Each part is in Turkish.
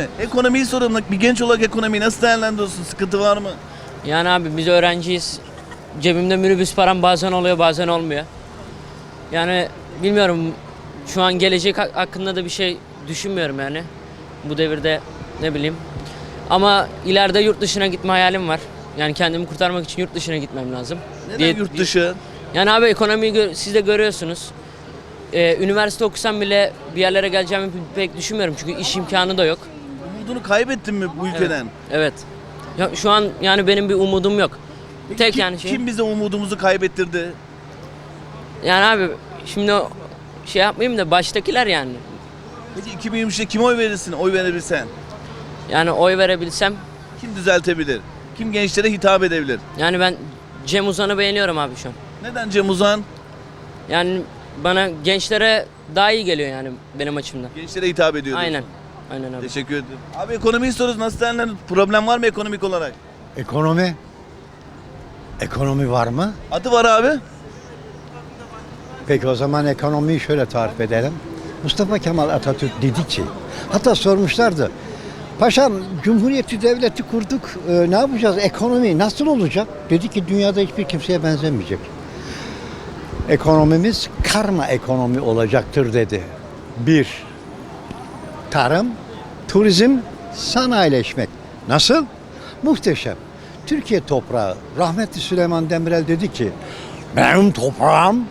mi? Ekonomiyi soralım. Bir genç olarak ekonomiyi nasıl değerlendiriyorsun? Sıkıntı var mı? Yani abi biz öğrenciyiz. Cebimde minibüs param bazen oluyor bazen olmuyor. Yani bilmiyorum şu an gelecek hak- hakkında da bir şey düşünmüyorum yani. Bu devirde ne bileyim. Ama ileride yurt dışına gitme hayalim var. Yani kendimi kurtarmak için yurt dışına gitmem lazım. Neden diye- yurt dışı? Yani abi ekonomiyi gö- siz de görüyorsunuz. Ee, üniversite okusam bile bir yerlere geleceğimi pek düşünmüyorum çünkü iş imkanı da yok. Umudunu kaybettin mi bu ülkeden? Evet. Ya şu an yani benim bir umudum yok. Peki Tek kim, yani şey. Kim bize umudumuzu kaybettirdi? Yani abi şimdi o şey yapmayayım da baştakiler yani. Peki 2023'te kime oy verirsin? Oy verebilsen. Yani oy verebilsem Kim düzeltebilir? Kim gençlere hitap edebilir? yani ben Cem Uzan'ı beğeniyorum abi şu an. Neden Cem Uzan? Yani bana gençlere daha iyi geliyor yani benim açımdan. Gençlere hitap ediyor. diyorsun. Aynen. Aynen abi. Teşekkür ederim. Abi ekonomiyi soruyoruz. Nasıl değerlendiriyorsun? Problem var mı ekonomik olarak? Ekonomi. Ekonomi var mı? Adı var abi. Peki o zaman ekonomiyi şöyle tarif edelim. Mustafa Kemal Atatürk dedi ki, hatta sormuşlardı. Paşam Cumhuriyeti Devleti kurduk, e, ne yapacağız, ekonomi nasıl olacak? Dedi ki dünyada hiçbir kimseye benzemeyecek. Ekonomimiz karma ekonomi olacaktır dedi. Bir, tarım, turizm, sanayileşmek. Nasıl? Muhteşem. Türkiye toprağı, rahmetli Süleyman Demirel dedi ki, benim toprağım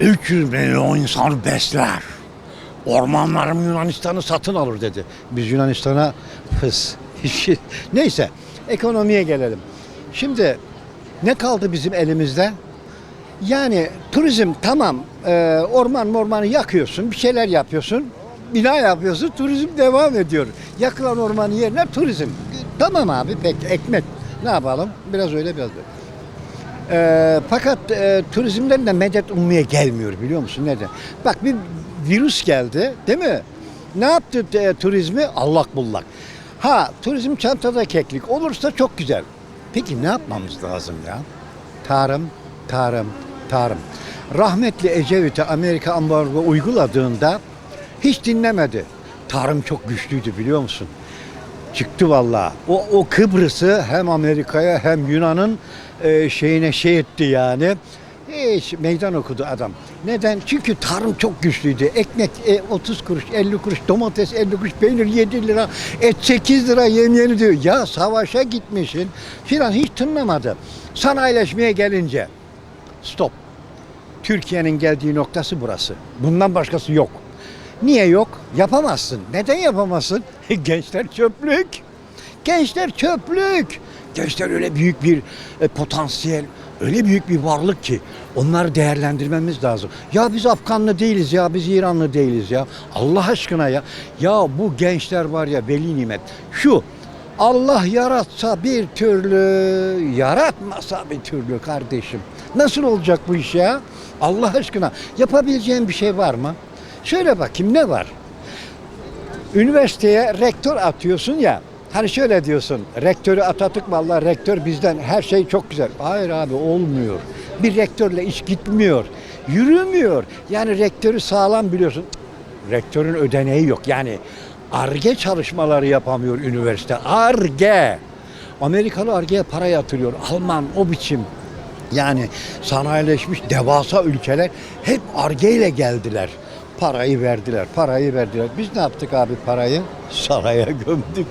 300 milyon insan besler. Ormanlarım Yunanistan'ı satın alır dedi. Biz Yunanistan'a fıs. Neyse ekonomiye gelelim. Şimdi ne kaldı bizim elimizde? Yani turizm tamam e, orman ormanı yakıyorsun bir şeyler yapıyorsun bina yapıyorsun turizm devam ediyor. Yakılan ormanın yerine turizm. Tamam abi pek ekmek ne yapalım biraz öyle biraz böyle. Ee, fakat e, turizmden de medet ummaya gelmiyor biliyor musun neden? Bak bir virüs geldi değil mi? Ne yaptı e, turizmi? Allak bullak. Ha turizm çantada keklik olursa çok güzel. Peki ne yapmamız lazım ya? Tarım, tarım, tarım. Rahmetli Ecevit'e Amerika ambargo uyguladığında hiç dinlemedi. Tarım çok güçlüydü biliyor musun? Çıktı vallahi. O, o Kıbrıs'ı hem Amerika'ya hem Yunan'ın e, şeyine şey etti yani. Hiç meydan okudu adam. Neden? Çünkü tarım çok güçlüydü. Ekmek e, 30 kuruş, 50 kuruş, domates 50 kuruş, peynir 7 lira, et 8 lira yemyeni diyor. Ya savaşa gitmişsin filan hiç tınlamadı. Sanayileşmeye gelince stop. Türkiye'nin geldiği noktası burası. Bundan başkası yok. Niye yok? Yapamazsın. Neden yapamazsın? Gençler çöplük. Gençler çöplük. Gençler öyle büyük bir e, potansiyel, öyle büyük bir varlık ki onları değerlendirmemiz lazım. Ya biz Afganlı değiliz ya, biz İranlı değiliz ya. Allah aşkına ya. Ya bu gençler var ya veli nimet. Şu Allah yaratsa bir türlü, yaratmasa bir türlü kardeşim. Nasıl olacak bu iş ya? Allah aşkına yapabileceğin bir şey var mı? Söyle bakayım ne var? Üniversiteye rektör atıyorsun ya. Hani şöyle diyorsun, rektörü atatık vallahi rektör bizden her şey çok güzel. Hayır abi olmuyor. Bir rektörle iş gitmiyor. Yürümüyor. Yani rektörü sağlam biliyorsun. Rektörün ödeneği yok. Yani arge çalışmaları yapamıyor üniversite. Arge. Amerikalı argeye para yatırıyor. Alman o biçim. Yani sanayileşmiş devasa ülkeler hep argeyle geldiler. Parayı verdiler, parayı verdiler. Biz ne yaptık abi parayı? Saraya gömdük.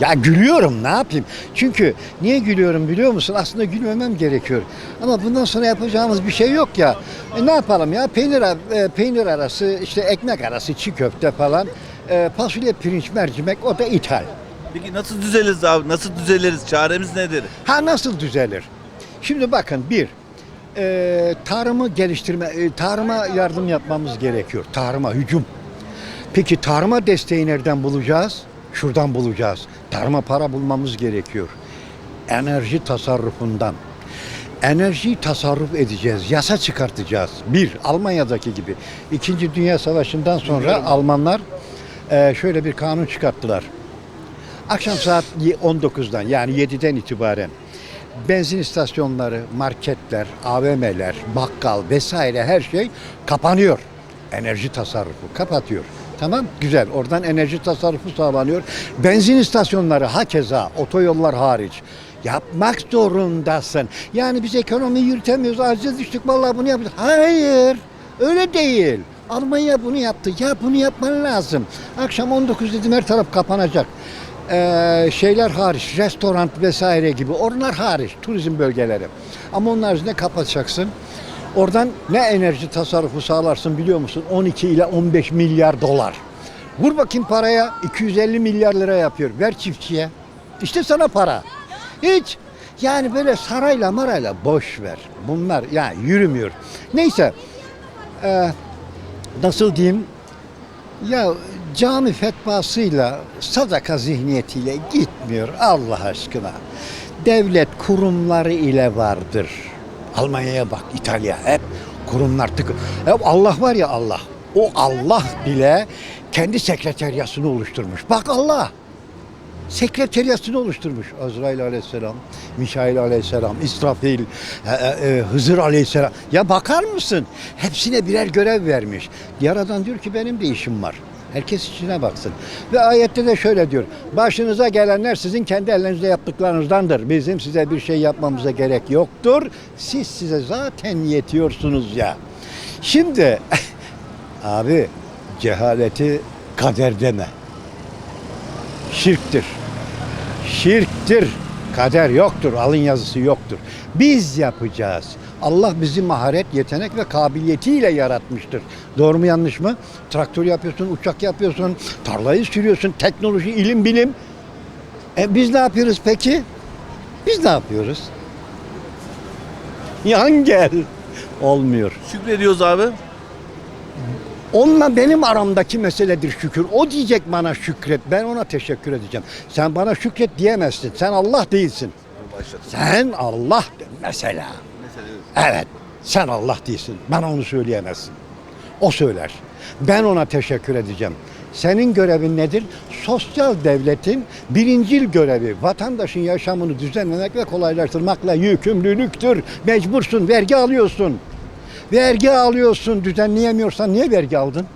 Ya gülüyorum ne yapayım? Çünkü niye gülüyorum biliyor musun? Aslında gülmemem gerekiyor. Ama bundan sonra yapacağımız bir şey yok ya. E ne yapalım ya? Peynir e, peynir arası, işte ekmek arası, çiğ köfte falan. E, fasulye, pirinç, mercimek o da ithal. Peki nasıl düzeliriz abi? Nasıl düzeliriz? Çaremiz nedir? Ha nasıl düzelir? Şimdi bakın bir, e, tarımı geliştirme, e, tarıma yardım yapmamız gerekiyor. Tarıma hücum. Peki tarıma desteği nereden bulacağız? Şuradan bulacağız. Tarıma para bulmamız gerekiyor. Enerji tasarrufundan. Enerjiyi tasarruf edeceğiz, yasa çıkartacağız. Bir, Almanya'daki gibi. İkinci Dünya Savaşı'ndan sonra Almanlar e, şöyle bir kanun çıkarttılar. Akşam saat 19'dan yani 7'den itibaren benzin istasyonları, marketler, AVM'ler, bakkal vesaire her şey kapanıyor. Enerji tasarrufu kapatıyor. Tamam güzel. Oradan enerji tasarrufu sağlanıyor. Benzin istasyonları hakeza otoyollar hariç. Yapmak zorundasın. Yani biz ekonomiyi yürütemiyoruz. Aciz düştük vallahi bunu yapıyoruz. Hayır. Öyle değil. Almanya bunu yaptı. Ya bunu yapman lazım. Akşam 19 dedim her taraf kapanacak. Ee, şeyler hariç, restoran vesaire gibi onlar hariç, turizm bölgeleri. Ama onun haricinde kapatacaksın. Oradan ne enerji tasarrufu sağlarsın biliyor musun? 12 ile 15 milyar dolar. Vur bakayım paraya 250 milyar lira yapıyor. Ver çiftçiye. İşte sana para. Hiç yani böyle sarayla marayla boş ver. Bunlar yani yürümüyor. Neyse. Ee, nasıl diyeyim? Ya cami fetvasıyla, sadaka zihniyetiyle gitmiyor Allah aşkına. Devlet kurumları ile vardır. Almanya'ya bak, İtalya hep kurumlar tıkı. Hep Allah var ya Allah. O Allah bile kendi sekreteryasını oluşturmuş. Bak Allah sekreteriyasını oluşturmuş. Azrail aleyhisselam, Mikail aleyhisselam, İsrafil, e, e, e, Hızır aleyhisselam. Ya bakar mısın? Hepsine birer görev vermiş. Yaradan diyor ki benim de işim var. Herkes içine baksın. Ve ayette de şöyle diyor. Başınıza gelenler sizin kendi ellerinizle yaptıklarınızdandır. Bizim size bir şey yapmamıza gerek yoktur. Siz size zaten yetiyorsunuz ya. Şimdi abi cehaleti kader deme şirktir. Şirktir. Kader yoktur, alın yazısı yoktur. Biz yapacağız. Allah bizi maharet, yetenek ve kabiliyetiyle yaratmıştır. Doğru mu yanlış mı? Traktör yapıyorsun, uçak yapıyorsun, tarlayı sürüyorsun, teknoloji, ilim, bilim. E biz ne yapıyoruz peki? Biz ne yapıyoruz? Yan gel. Olmuyor. Şükrediyoruz abi. Onunla benim aramdaki meseledir şükür. O diyecek bana şükret. Ben ona teşekkür edeceğim. Sen bana şükret diyemezsin. Sen Allah değilsin. Sen Allah mesela. Evet. Sen Allah değilsin. Bana onu söyleyemezsin. O söyler. Ben ona teşekkür edeceğim. Senin görevin nedir? Sosyal devletin birincil görevi vatandaşın yaşamını düzenlemek ve kolaylaştırmakla yükümlülüktür. Mecbursun, vergi alıyorsun. Vergi alıyorsun, düzenleyemiyorsan niye vergi aldın?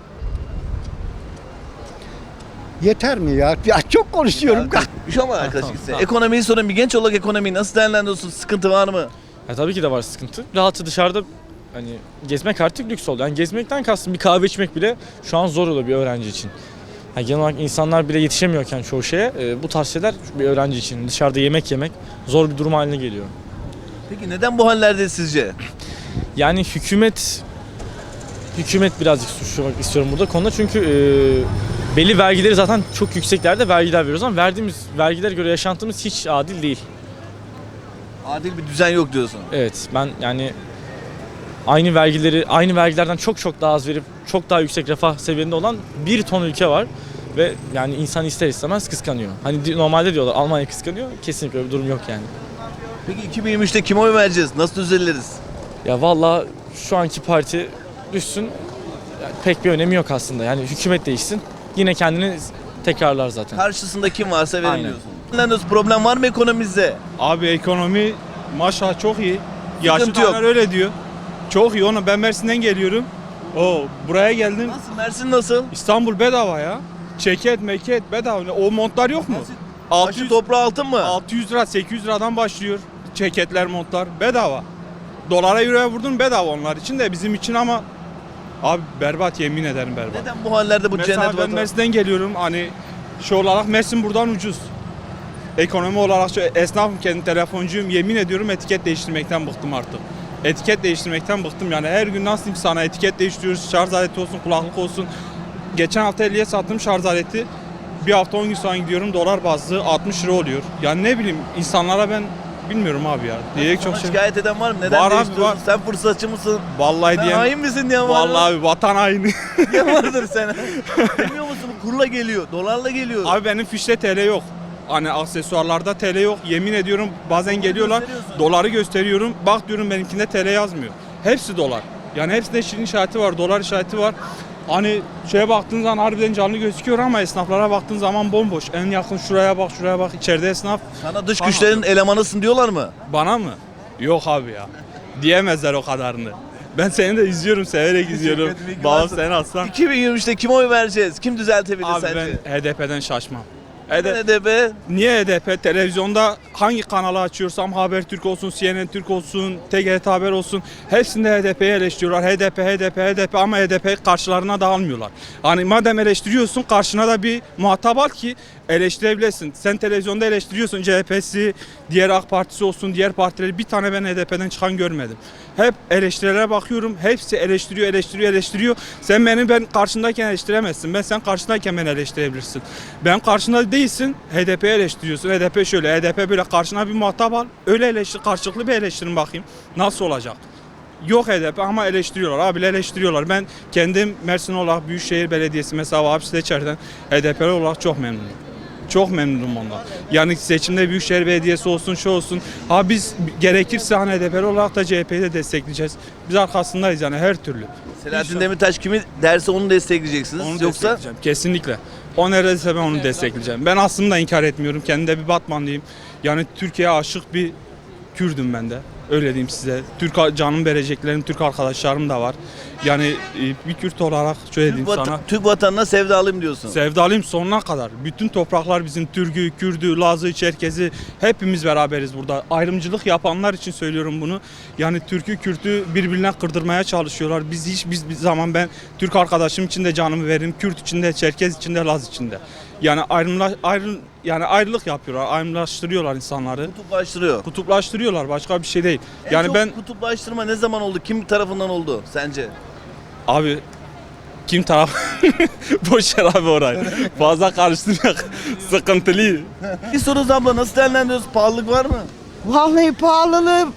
Yeter mi ya? Ya çok konuşuyorum. Bir şey ama arkadaşlar size. Ekonomiyi sorun bir genç olarak ekonomiyi nasıl değerlendiriyorsun? Sıkıntı var mı? Ya tabii ki de var sıkıntı. Rahatı dışarıda hani gezmek artık lüks oldu. Yani gezmekten kastım bir kahve içmek bile şu an zor oluyor bir öğrenci için. Yani genel olarak insanlar bile yetişemiyorken çoğu şeye e, bu tarz şeyler bir öğrenci için dışarıda yemek yemek zor bir durum haline geliyor. Peki neden bu hallerde sizce? Yani hükümet hükümet birazcık suçlamak istiyorum burada konuda çünkü e, belli vergileri zaten çok yükseklerde vergiler veriyoruz ama verdiğimiz vergilere göre yaşantımız hiç adil değil. Adil bir düzen yok diyorsun. Evet ben yani aynı vergileri aynı vergilerden çok çok daha az verip çok daha yüksek refah seviyesinde olan bir ton ülke var ve yani insan ister istemez kıskanıyor. Hani di- normalde diyorlar Almanya kıskanıyor. Kesinlikle öyle bir durum yok yani. Peki 2023'te kime oy vereceğiz? Nasıl düzeliriz? Ya valla şu anki parti düşsün yani pek bir önemi yok aslında. Yani hükümet değişsin yine kendini tekrarlar zaten. Karşısında kim varsa verin Aynen. diyorsun. Değerlendiriyoruz. Problem var mı ekonomimizde? Abi ekonomi maşallah çok iyi. Yaşlı yok. öyle diyor. Çok iyi onu ben Mersin'den geliyorum. O buraya geldim. Nasıl? Mersin nasıl? İstanbul bedava ya. Ceket meket bedava. O montlar yok mu? Taşı 600, toprağı altın mı? 600 lira 800 liradan başlıyor. Ceketler montlar bedava. Dolara euroya vurdun bedava onlar için de bizim için ama abi berbat yemin ederim berbat. Neden bu hallerde bu Mesela cennet ben vatan? Mersin'den geliyorum hani şey olarak Mersin buradan ucuz. Ekonomi olarak şu esnafım kendi telefoncuyum yemin ediyorum etiket değiştirmekten bıktım artık. Etiket değiştirmekten bıktım yani her gün nasıl sana etiket değiştiriyoruz şarj aleti olsun kulaklık olsun. Geçen hafta 50'ye sattım şarj aleti. Bir hafta 10 gün sonra gidiyorum dolar bazlı 60 lira oluyor. Yani ne bileyim insanlara ben bilmiyorum abi ya. Diyecek çok şey. şikayet eden var mı? Neden Var abi, değiştiriyorsun? var. Sen fırsatçı mısın? Vallahi Sen diyen hain misin diyen var? Vallahi abi vatan haini. Diyen vardır sen. Bilmiyor musun? Kurla geliyor. Dolarla geliyor. Abi benim fişte TL yok. Hani aksesuarlarda TL yok. Yemin ediyorum bazen geliyorlar. Doları gösteriyorum. Bak diyorum benimkinde TL yazmıyor. Hepsi dolar. Yani hepsinde şirin işareti var, dolar işareti var. Hani şeye baktığın zaman harbiden canlı gözüküyor ama esnaflara baktığın zaman bomboş. En yakın şuraya bak, şuraya bak. İçeride esnaf. Sana dış Tamam. güçlerin elemanısın diyorlar mı? Bana mı? Yok abi ya. Diyemezler o kadarını. Ben seni de izliyorum, severek izliyorum. varsın. sen aslan. 2023'te kime oy vereceğiz? Kim düzeltebilir Abi sence? ben HDP'den şaşmam. HDP, HDP? niye HDP? Televizyonda hangi kanalı açıyorsam Habertürk olsun, CNN Türk olsun, TGRT Haber olsun hepsinde HDP'yi eleştiriyorlar. HDP, HDP, HDP ama HDP karşılarına da almıyorlar. Hani madem eleştiriyorsun karşına da bir muhatap al ki eleştirebilesin. Sen televizyonda eleştiriyorsun CHP'si, diğer AK Partisi olsun, diğer partileri bir tane ben HDP'den çıkan görmedim. Hep eleştirilere bakıyorum. Hepsi eleştiriyor, eleştiriyor, eleştiriyor. Sen beni ben karşındayken eleştiremezsin. Ben sen karşındayken beni eleştirebilirsin. Ben karşında değilsin. HDP eleştiriyorsun. HDP şöyle, HDP böyle karşına bir muhatap al. Öyle eleştir, karşılıklı bir eleştirin bakayım. Nasıl olacak? Yok HDP ama eleştiriyorlar. Abi eleştiriyorlar. Ben kendim Mersin olarak Büyükşehir Belediyesi mesela hapiste içeriden HDP'li olarak çok memnunum. Çok memnunum ondan. Yani seçimde Büyükşehir Belediyesi olsun şu olsun. Ha biz gerekirse hani HDP'li olarak da CHP'yi de destekleyeceğiz. Biz arkasındayız yani her türlü. Selahattin. Demirtaş kimi derse onu destekleyeceksiniz. Onu Yoksa destekleyeceğim. Kesinlikle. O neredeyse ben onu destekleyeceğim. Ben aslında inkar etmiyorum. Kendimde bir Batmanlıyım. Yani Türkiye'ye aşık bir Kürdüm ben de. Öyle diyeyim size. Türk canım vereceklerim, Türk arkadaşlarım da var. Yani e, bir Kürt olarak şöyle Türk, diyeyim vatan- sana. Türk vatanına sevdalıyım diyorsun. Sevdalıyım sonuna kadar. Bütün topraklar bizim Türk'ü, Kürd'ü, Laz'ı, Çerkez'i hepimiz beraberiz burada. Ayrımcılık yapanlar için söylüyorum bunu. Yani Türk'ü, Kürt'ü birbirine kırdırmaya çalışıyorlar. Biz hiç biz bir zaman ben Türk arkadaşım için de canımı veririm. Kürt için de, Çerkez için de, Laz için de. Yani ayrımla, ayrı, yani ayrılık yapıyorlar, ayrımlaştırıyorlar insanları. Kutuplaştırıyor. Kutuplaştırıyorlar başka bir şey değil. En Yani çok ben kutuplaştırma ne zaman oldu? Kim tarafından oldu sence? Abi kim taraf? Boş ver abi orayı. Fazla karıştırmak sıkıntılı. Bir soru abla nasıl değerlendiriyoruz? Pahalılık var mı? Vallahi pahalılığı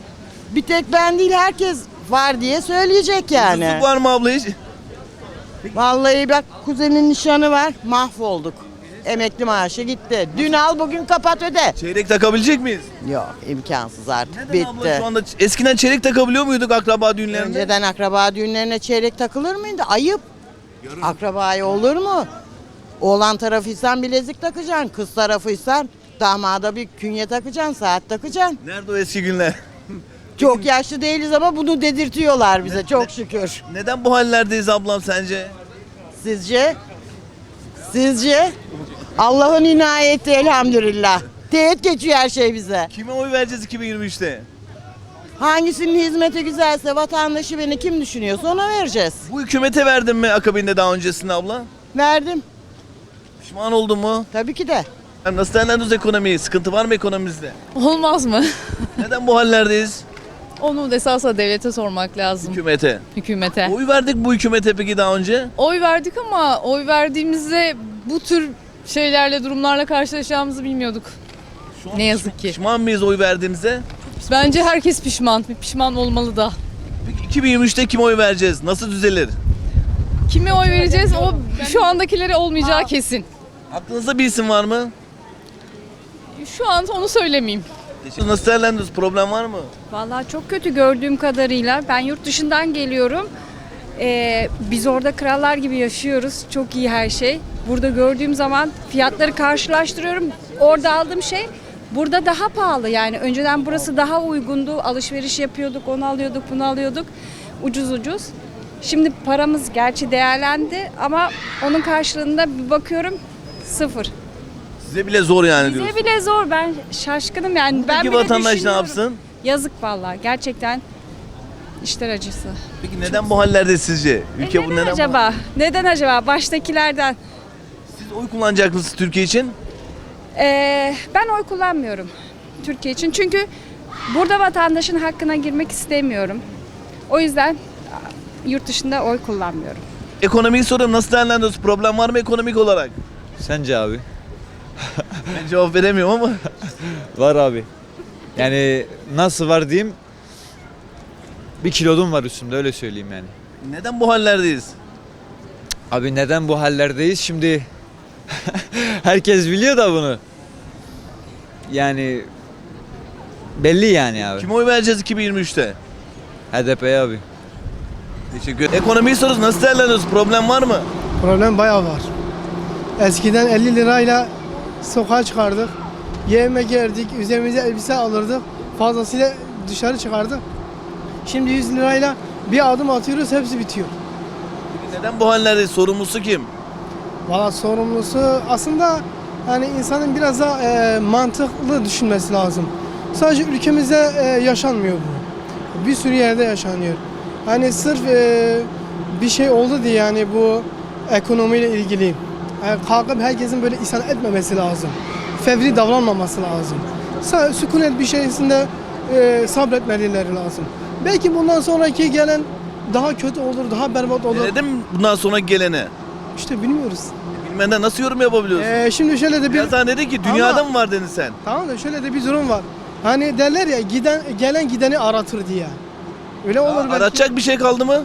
bir tek ben değil herkes var diye söyleyecek yani. Ucuzluk var mı abla hiç? Vallahi bak kuzenin nişanı var mahvolduk. Emekli maaşı gitti. Dün al bugün kapat öde. Çeyrek takabilecek miyiz? Yok imkansız artık Neden abla bitti. şu anda eskiden çeyrek takabiliyor muyduk akraba düğünlerinde? Önceden akraba düğünlerine çeyrek takılır mıydı? Ayıp. Akrabaya olur mu? Oğlan tarafıysan bilezik takacaksın. Kız tarafıysan damada bir künye takacaksın, saat takacaksın. Nerede o eski günler? Çok yaşlı değiliz ama bunu dedirtiyorlar bize çok şükür. Neden bu hallerdeyiz ablam sence? Sizce? Sizce? Allah'ın inayeti elhamdülillah. Teğet geçiyor her şey bize. Kime oy vereceğiz 2023'te? Hangisinin hizmeti güzelse vatandaşı beni kim düşünüyorsa ona vereceğiz. Bu hükümete verdin mi akabinde daha öncesinde abla? Verdim. Pişman oldun mu? Tabii ki de. Yani Nasıl değerlendiriyoruz ekonomiyi? Sıkıntı var mı ekonomimizde? Olmaz mı? Neden bu hallerdeyiz? Onu da esasla devlete sormak lazım. Hükümete. Hükümete. Oy verdik bu hükümete peki daha önce? Oy verdik ama oy verdiğimizde bu tür şeylerle, durumlarla karşılaşacağımızı bilmiyorduk. Ne yazık ki. Pişman mıyız oy verdiğimize? Bence herkes pişman. Pişman olmalı da. Peki 2023'te kime oy vereceğiz? Nasıl düzelir? Kime oy vereceğiz? O şu andakilere olmayacağı kesin. Aklınızda bir isim var mı? Şu an onu söylemeyeyim. Nasıl değerlendiriyoruz? Problem var mı? Vallahi çok kötü gördüğüm kadarıyla. Ben yurt dışından geliyorum. Ee, biz orada krallar gibi yaşıyoruz. Çok iyi her şey. Burada gördüğüm zaman fiyatları karşılaştırıyorum. Orada aldığım şey burada daha pahalı. Yani önceden burası daha uygundu. Alışveriş yapıyorduk, onu alıyorduk, bunu alıyorduk. Ucuz ucuz. Şimdi paramız gerçi değerlendi ama onun karşılığında bir bakıyorum sıfır. Size bile zor yani Bize diyorsun. bile zor. Ben şaşkınım yani. ben Peki bile vatandaş ne düşünüyorum. yapsın? Yazık vallahi gerçekten işler acısı. Peki neden bu hallerde sizce? Ülke E bu neden neden bu- acaba? Neden acaba baştakilerden? Oy kullanacak mısınız Türkiye için? Ee, ben oy kullanmıyorum Türkiye için. Çünkü burada vatandaşın hakkına girmek istemiyorum. O yüzden yurt dışında oy kullanmıyorum. Ekonomiyi soruyorum nasıl değerlendiriyoruz? Problem var mı ekonomik olarak? Sence abi? Ben cevap veremiyorum ama. Var abi. Yani nasıl var diyeyim? Bir kilodum var üstümde öyle söyleyeyim yani. Neden bu hallerdeyiz? Abi neden bu hallerdeyiz şimdi? Herkes biliyor da bunu. Yani belli yani abi. Kime oy vereceğiz 2023'te? HDP abi. Teşekkür. Ekonomiyi soruyoruz nasıl değerlendiriyoruz? Problem var mı? Problem bayağı var. Eskiden 50 lirayla sokağa çıkardık. Yemek yerdik, üzerimize elbise alırdık. Fazlasıyla dışarı çıkardık. Şimdi 100 lirayla Bir adım atıyoruz hepsi bitiyor. Neden bu hallerdeyiz? Sorumlusu kim? Valla sorumlusu aslında hani insanın biraz da e, mantıklı düşünmesi lazım. Sadece ülkemizde e, yaşanmıyor bu. Bir sürü yerde yaşanıyor. Hani sırf e, bir şey oldu diye yani bu ekonomiyle ilgili. Yani kalkıp herkesin böyle isyan etmemesi lazım. Fevri davranmaması lazım. Sükunet bir şeysinde e, sabretmeleri lazım. Belki bundan sonraki gelen daha kötü olur, daha berbat olur. Denedim bundan sonra gelene. İşte bilmiyoruz. Bilmeden nasıl yorum yapabiliyorsun? E, şimdi şöyle de bir... Daha dedin ki dünyada Ama- mı var dedin sen? Tamam da şöyle de bir durum var. Hani derler ya giden gelen gideni aratır diye. Öyle olur belki. Aratacak bir şey kaldı mı?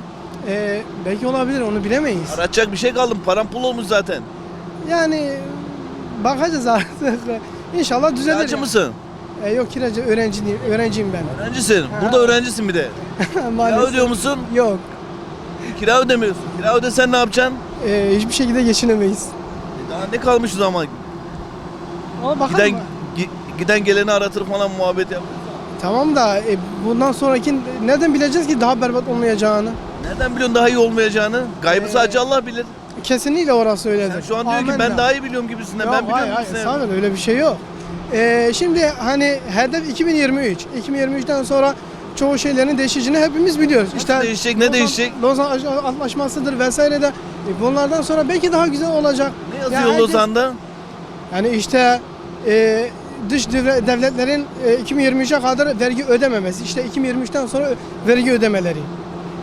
Ee, belki olabilir onu bilemeyiz. Aratacak bir şey kaldı mı? Param pul olmuş zaten. Yani bakacağız artık. İnşallah düzelir. Kiracı mısın? Ee, yok kiracı öğrenci değil, öğrenciyim ben. Öğrencisin. Burada öğrencisin bir de. Kira Maalesef. ödüyor musun? Yok. Kira ödemiyorsun. Kira ödesen ne yapacaksın? Ee, hiçbir şekilde geçinemeyiz. E Daha ne kalmış o zaman? Ama bakalım. Giden gi- giden geleni aratır falan muhabbet yap. Tamam da e, bundan sonraki nereden bileceğiz ki daha berbat olmayacağını? Nereden biliyorsun daha iyi olmayacağını? Gaybı Ee, sadece Allah bilir. Kesinlikle orası öyledir. Sen şu an diyor ki Amenna. ben daha iyi biliyorum gibisinden. Yok, ben biliyorum hayır, hayır, gibisinden. estağfurullah, öyle bir şey yok. Ee, şimdi hani hedef 2023. 2023'ten sonra çoğu şeylerin değişeceğini hepimiz biliyoruz. İşte değişecek, ne Lozan- değişecek? Lozan Antlaşması'dır vesaire de e, bunlardan sonra belki daha güzel olacak. Ne yazıyor Yani herkes- Lozan'da? Yani işte e, dış devre- devletlerin e, 2023'e kadar vergi ödememesi. İşte 2023'ten sonra vergi ödemeleri.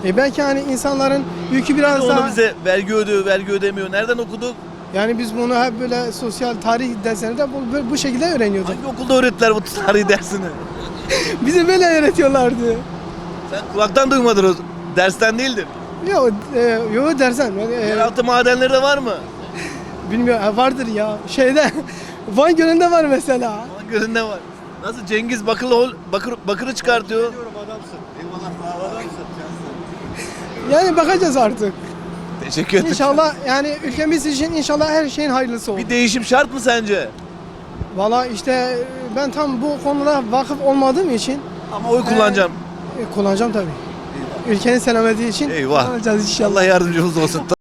E belki hani insanların yükü biraz Onu daha... bize vergi ödüyor, vergi ödemiyor. Nereden okuduk? Yani biz bunu hep böyle sosyal tarih derslerinde bu, bu- şekilde öğreniyorduk. Hangi okulda öğrettiler bu tarih dersini? Bize böyle öğretiyorlardı. Sen kulaktan duymadın o dersten değildir. Yok, e, yok dersen. Yani, e, Yeraltı madenleri de var mı? bilmiyorum, ha, vardır ya. Şeyde, Van Gölü'nde var mesela. Van Gölü'nde var. Nasıl Cengiz Bakırlı bakır, bakırı çıkartıyor. Yani bakacağız artık. Teşekkür ederim. İnşallah yani ülkemiz için inşallah her şeyin hayırlısı olur. Bir değişim şart mı sence? Valla işte e, ben tam bu konuda vakıf olmadığım için Ama oy kullanacağım. e, kullanacağım tabii. Ülkenin selameti için Eyvah. kullanacağız inşallah. Allah yardımcımız olsun.